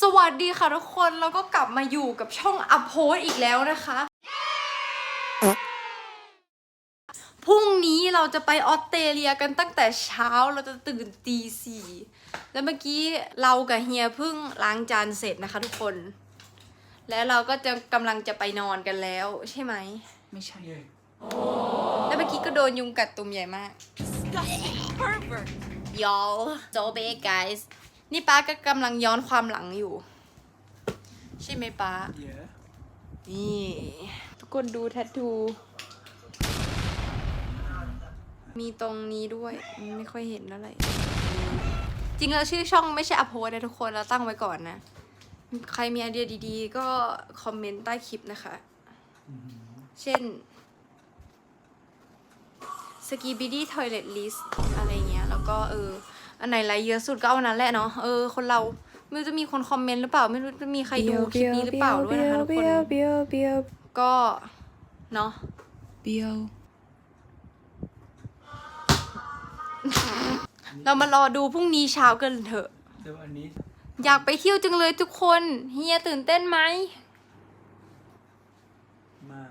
สวัสดีค่ะทุกคนเราก็กลับมาอยู่กับช่องอัพโพสอีกแล้วนะคะ พรุ่งนี้เราจะไปออสเตรเลียกันตั้งแต่เช้าเราจะตื่นตีสี่แล้วเมื่อกี้เรากับเฮียเพิ่งล้างจานเสร็จนะคะทุกคน แล้วเราก็จะกำลังจะไปนอนกันแล้ว ใช่ไหม ไม่ใช่ แล้วเมื่อกี้ก็โดนยุงกัดตุ่มใหญ่มาก y'all so big guys นี่ป้าก็กำลังย้อนความหลังอยู่ ใช่ไหมป้า Yeah นี่ ทุกคนดูแทททู มีตรงนี้ด้วย ไม่ค่อยเห็นเท่าไหร่จริงแล้วชื่อช่องไม่ใช่อโพสนะทุกคนเราตั้งไว้ก่อนนะ ใครมีไอเดียดีๆ ก็คอมเมนต์ใต้คลิปนะคะ เช่นสกีบิดี้ทอยเล t ลิสอะไรเงี้ย แล้วก็เออ อันไหนไลค์เยอะสุดก็เอาอันนั้นแหละเนาะเออคนเราไม่รู้จะมีคนคอมเมนต์หรือเปล่า ไม่รู้จะมีใครดูคลิปนี้หรือเปล่าด้วยนะคะทุกคนเบียวเบียวก็เนาะเบียวเรามารอดูพรุ่งนี้เช้ากันเถอะเดี๋ยวอันนี้อยากไปเที่ยวจังเลยทุกคนเฮียตื่นเต้นไหมมาก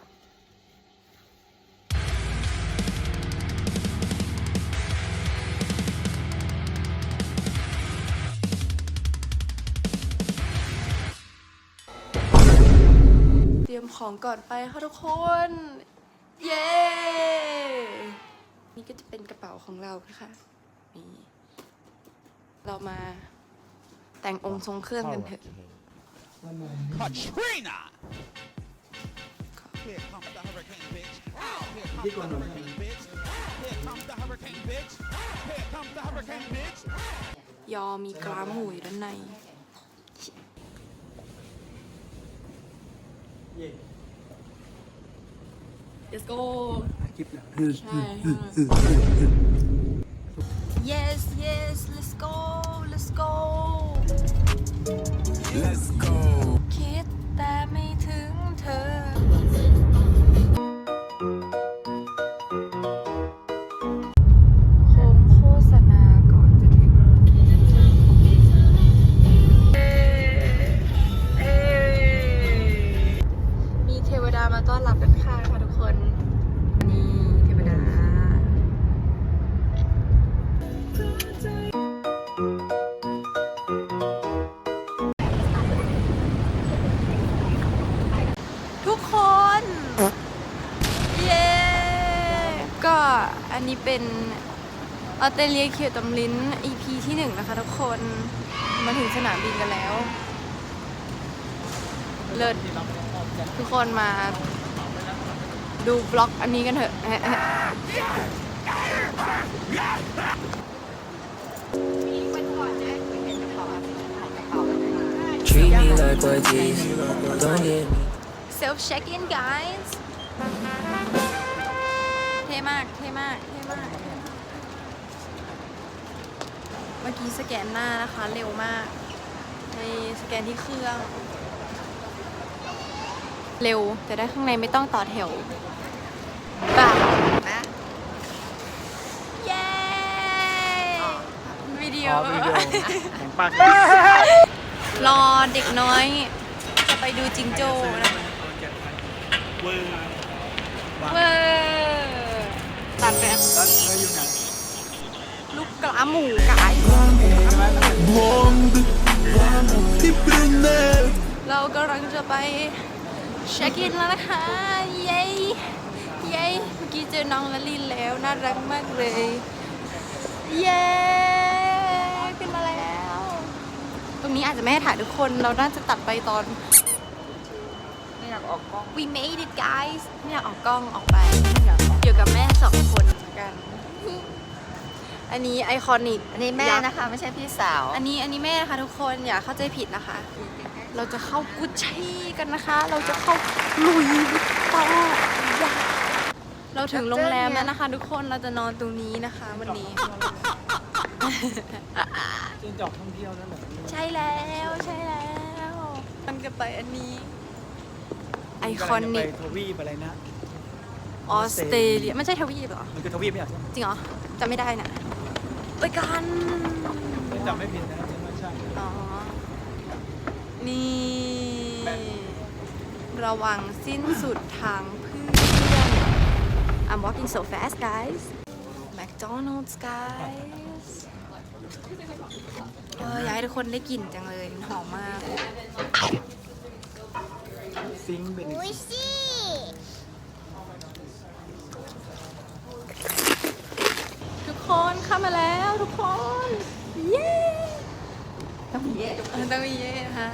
รียมของก่อนไปค่ะทุกคน เย้ นี่ก็จะเป็นกระเป๋าของเรานะคะนี่เรามาแต่งองค์ทรงเครื่องกันเถอะ Katrina! Here comes the hurricane, bitch. Here comes the hurricane, bitch. Here comes the hurricane, bitch. Here comes the hurricane, bitch. ยอมีกรามหมูอยู่ด้านใน Let's go คลิปหลัง ใช่ Yes yes let's go let's go Let's go. เตรเลียเขียวตำลิ้น EP ที่หนึ่งนะคะทุกคน มาถึงสนามบินกันแล้ว เลิศทุกคนมาดูบล็อกอันนี้กันเถอะ Treat me like what this. Don't get me. self check in guys เท่มาก เท่มาก เท่มาก เท่ มากเมื่อกี้สแกนหน้านะคะ เร็วมากในสแกนที่เครื่อง เร็วแต่ได้ข้างในไม่ต้องต่อแถวป่านะเย้วิดีโอของปากรอเด็กน้อย จะไปดูจิงโจ้นะเวอร์เวอร์ตัดแบบแล้วเธออยู่ไหน ลูกกระหมูกายเรากำลังจะไปเช็คอินแล้วนะคะ เย้เย้เมื่อกี้เจอน้องละลินแล้ว น่ารักมากเลย เย้ขึ้นมาแล้ว ตรงนี้อาจจะไม่ให้ถ่ายทุกคน เราน่าจะตัดไปตอน ไม่อยากออกกล้อง we made it guys ไม่อยากออกกล้องออกไปอยู่กับแม่สองคนกัน อันนี้ไอคอนิกอันนี้แม่นะคะ ไม่ใช่พี่สาว อันนี้อันนี้แม่นะคะทุกคนอย่าเข้าใจผิดนะคะ เราจะเข้ากุชชี่กันนะคะ เราจะเข้าลุยวิตตองยาเราถึงโรงแรมแล้วนะคะ ทุกคนเราจะนอนตรงนี้นะคะ วันนี้จนจอกท่องเที่ยวนั่นแหละใช่แล้วใช่แล้วมันก็ไปอันนี้ ไอคอนิกไปทวีปอะไรนะออสเตรเลียไม่ใช่ทวีปเหรอ มันคือทวีปไม่ใช่เหรอจริงเหรอจำไม่ได้นะ ไปกันจำไม่ผิดนะจำไม่ใช่ อ๋อ นี่ ระวังสิ้นสุดทางเพื่อน I'm walking so fast guys McDonald's guys เอออยากให้ทุกคนได้กลิ่นจังเลยมันหอมมาก ซิงค์เป็นทุกคนเข้ามาแล้ว ทุกคน เย้ต้องมีเย้เออต้องมีเย้ฮะ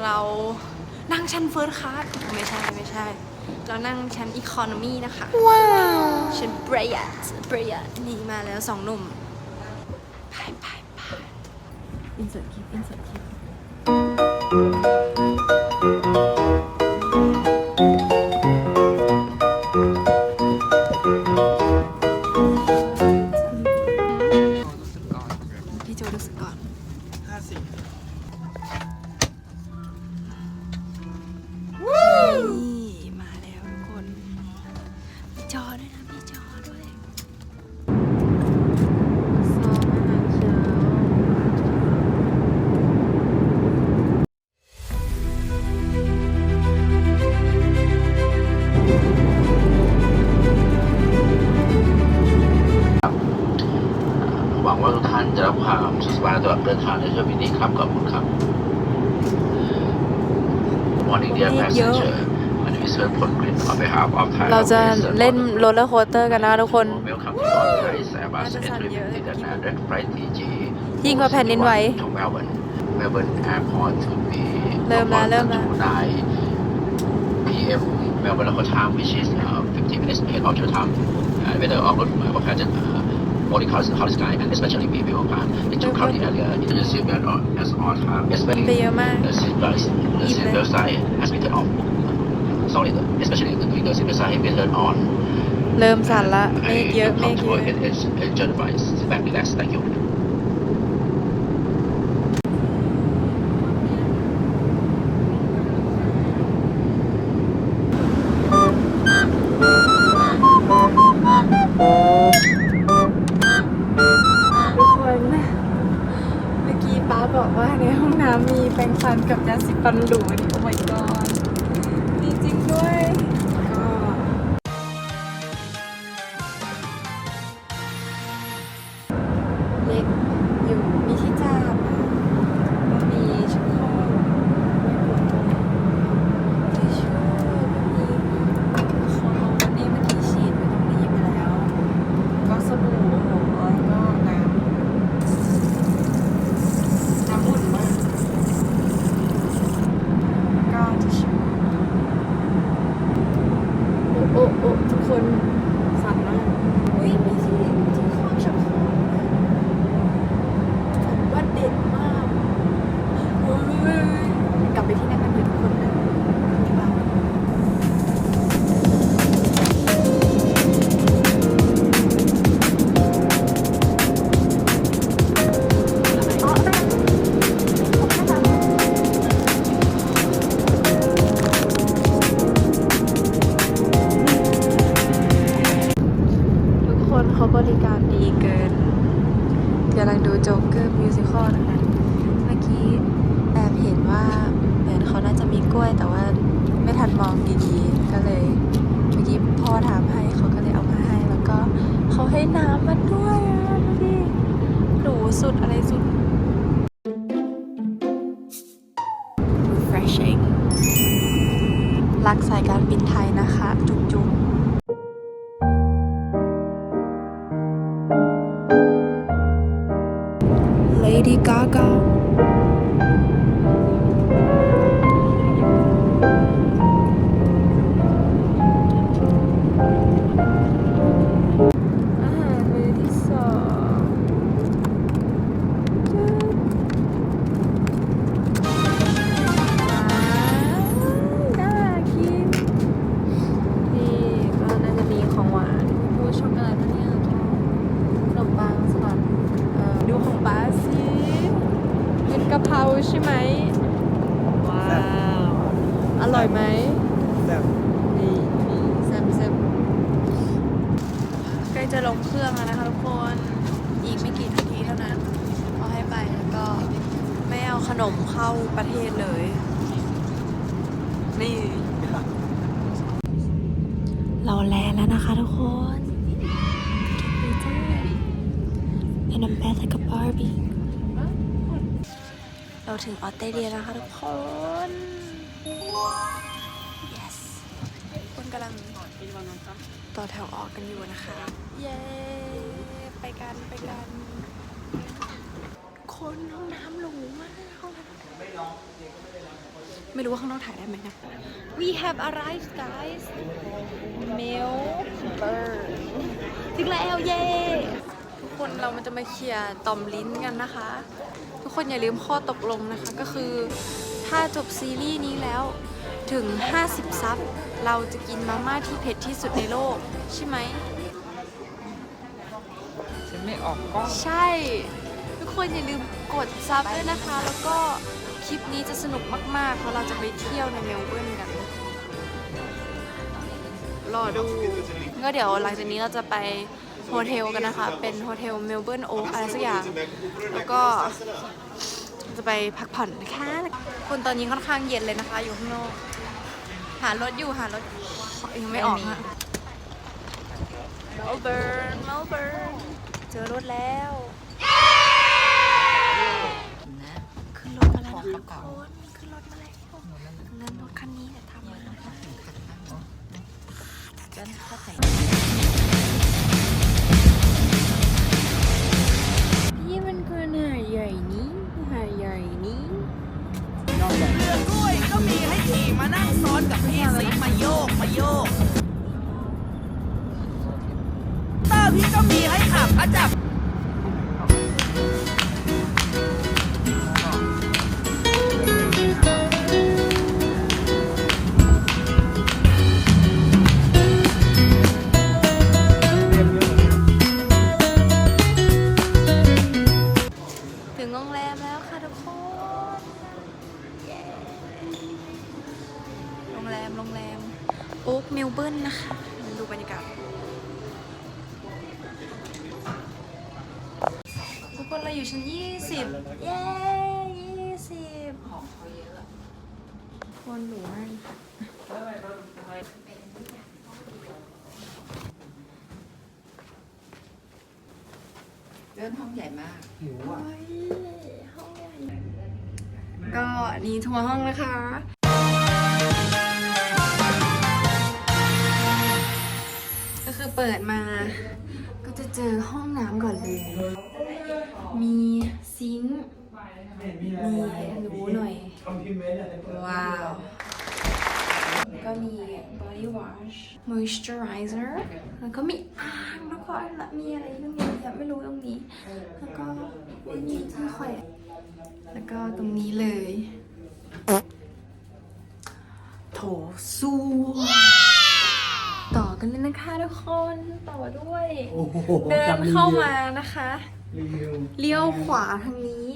เรานั่งชั้นเฟิร์สคลาสไม่ใช่ไม่ใช่ เรานั่งชั้นอีคอนมีนะคะ ว้าวชั้นเบรยัตเบรยัตนี่มาแล้วสองหนุ่มไปไปไปอินเสิร์ตคลิปอินเสิร์ตคลิป วังว่าทุกท่านจะรับความสุขสบายตลอดเดินทางในช่วงนี้ครับขอบคุณครับ Morning dear เมฆเยอะ passenger My name is Sir Pol Grin on behalf of Thai เราจะ Airways เล่นโรลเลอร์โคสเตอร์กันนะทุกคน Welcome to North Thai Airbus น่าจะสั่นเยอะ Entry Direct Flight TG ยิ่งกว่าแผ่นดินไหว to Melbourne Melbourne Airport to be เริ่มแล้วเริ่มแล้ว9 p.m. Melbourne local time which is uh, 15 minutes ahead of your time uh, whether of road uh, pattern uh, body cars in hot sky and especially people can into crowd area into the seatbelt on as all time especially ไปเยอะมาก the seatbelt the seatbelt sign has been turned off sorry the- especially the, the seatbelt sign has been turned on เริ่มสั่นละเมฆเยอะเมฆเยอะ It is enjoyed by sit back relax thank you กับยาสีฟันหรูดิ น้ำมันด้วยดูดิหรูสุดอะไรสุด refreshing รักสายการบินไทยนะคะ ประเทศเลย นี่ เราแลนแล้วนะคะทุกคนเป็นน้ำแบดกับบาร์บี้เราถึงออสเตรเลียแล้วค่ะทุกคน yes คนกำลังต่อแถวออกกันอยู่นะคะ เย้ ไปกัน ไปกัน คนห้องน้ำหรูมากห้องน้ำ ไม่รู้ว่าข้างนอกถ่ายได้ไหมนะ We have arrived guys Melbourne ถึงแล้วเย้ทุกคนเรามันจะมาเคลียร์ต่อมลิ้นกันนะคะ ทุกคนอย่าลืมข้อตกลงนะคะ ก็คือถ้าจบซีรีส์นี้แล้วถึง 50 ซับ เราจะกินมาม่าที่เผ็ดที่สุดในโลก ใช่ไหม ฉันไม่ออกกล้อง ใช่ ทุกคนอย่าลืมกดซับด้วยนะคะ แล้วก็ค ลิปนี้จะสนุกมาก ๆ เพราะเราจะไปเที่ยวในเมลเบิร์นกัน รอดูก็เดี๋ยวหลังจากนี้เราจะไปโฮเทลกันนะคะ เป็นโฮเทลเมลเบิร์นโอ๊กอะไรสักอย่าง แล้วก็จะไปพักผ่อนนะคะคนตอนนี้ค่อนข้างเย็นเลยนะคะ อยู่ข้างนอก หารถอยู่หารถยังไม่ออกฮะเมลเบิร์นเมลเบิร์นเจอรถแล้ว ทุกคนขึ้นรถมาแล้วเลื่อนรถคันนี้เนี่ยทำมาแล้วค่ะพี่มันคือหาใหญ่นี้หาใหญ่นี้เรือด้วยก็มีให้ขี่มานั่งซ้อนกับพี่ซิมาโยกมาโยกตอร์พี่ก็มีให้ขับอาจับ แรมโรงแรมโอ๊กเมลเบิร์นนะคะดูบรรยากาศทุกคนเราอยู่ชั้น 20 เย้20คนหนูมากเดินห้องใหญ่มากหิวอะ ก็อันนี้ทัวร์ห้องนะคะ เปิดมา ก็จะเจอห้องน้ำก่อนเลย มีซิงค์นี่ดูหน่อย ว้าว ก็มี body wash moisturizer แล้วก็มีอ่างแล้วก็มีอะไรตรงนี้ยังไม่รู้ตรงนี้ แล้วก็มีที่แขวนแล้วก็ตรงนี้เลย โถส้ว กันเลยนะคะทุกคนต่อด้วย โอ้โหเดินเข้ามานะคะ รีวิวเลี้ยวขวาทางนี้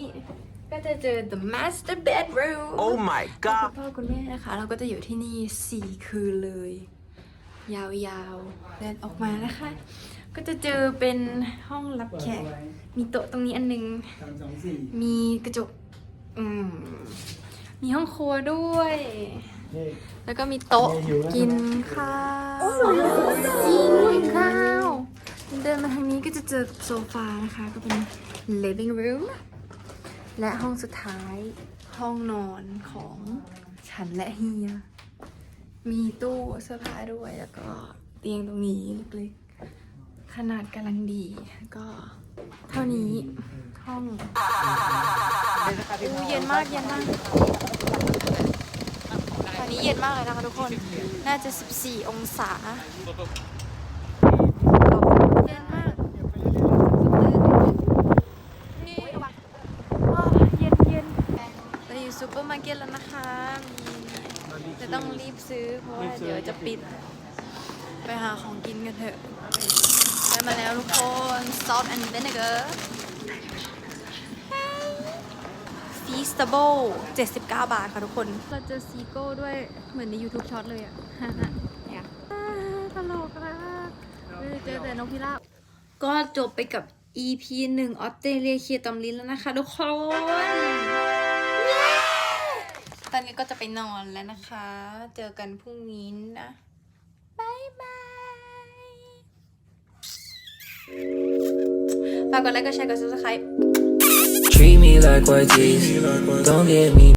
ก็จะเจอ the master bedroom Oh my คุ god ณพ่อคุณแม่นะคะ เราก็จะอยู่ที่นี่สี่คืนเลย ยาวๆเดินออกมานะคะ ก็จะเจอเป็นห้องรับแขกมีโต๊ะตรงนี้อันนึง สามสองสี่มีกระจก อืม มีห้องครัวด้วย นี่ แล้วก็มีโต๊ะหิวแล้วกินข้าว กินข้าว เดินมาทางนี้ก็จะเจอกับโซฟานะคะ ก็เป็น living room และห้องสุดท้ายห้องนอนของฉันและเฮีย มีตู้เสื้อผ้าด้วยแล้วก็เตียงตรงนี้เล็กๆ ขนาดกำลังดีก็เท่านี้ห้องอู้เย็นมากเย็นมาก นนี้เย็นมากเลยนะคะทุกคน น่าจะ 14 องศาเย็นมากนี่ว้าวเย็นเย็นเราอยู่ซูเปอร์มาร์เก็ตแล้วนะคะมีจะต้องรีบซื้อเพราะว่าเดี๋ยวจะปิด ไปหาของกินกันเถอะ ได้มาแล้วทุกคน salt and vinegar fish Feastable 79 บาทค่ะทุกคน เราเจอซีโก้ด้วยเหมือนใน YouTube ช็อตเลยอะเนี่ยอ่าตลกมากเออเจอแต่นกพิราบ ก็จบไปกับ EP หนึ่งออสเตรเลียเคลียร์ตำลินแล้วนะคะทุกคนเย้ตอนนี้ก็จะไปนอนแล้วนะคะ เจอกันพรุ่งนี้นะบายบายฝากกดไลค์กดแชร์กด subscribe Treat me like white teeth. Don't get me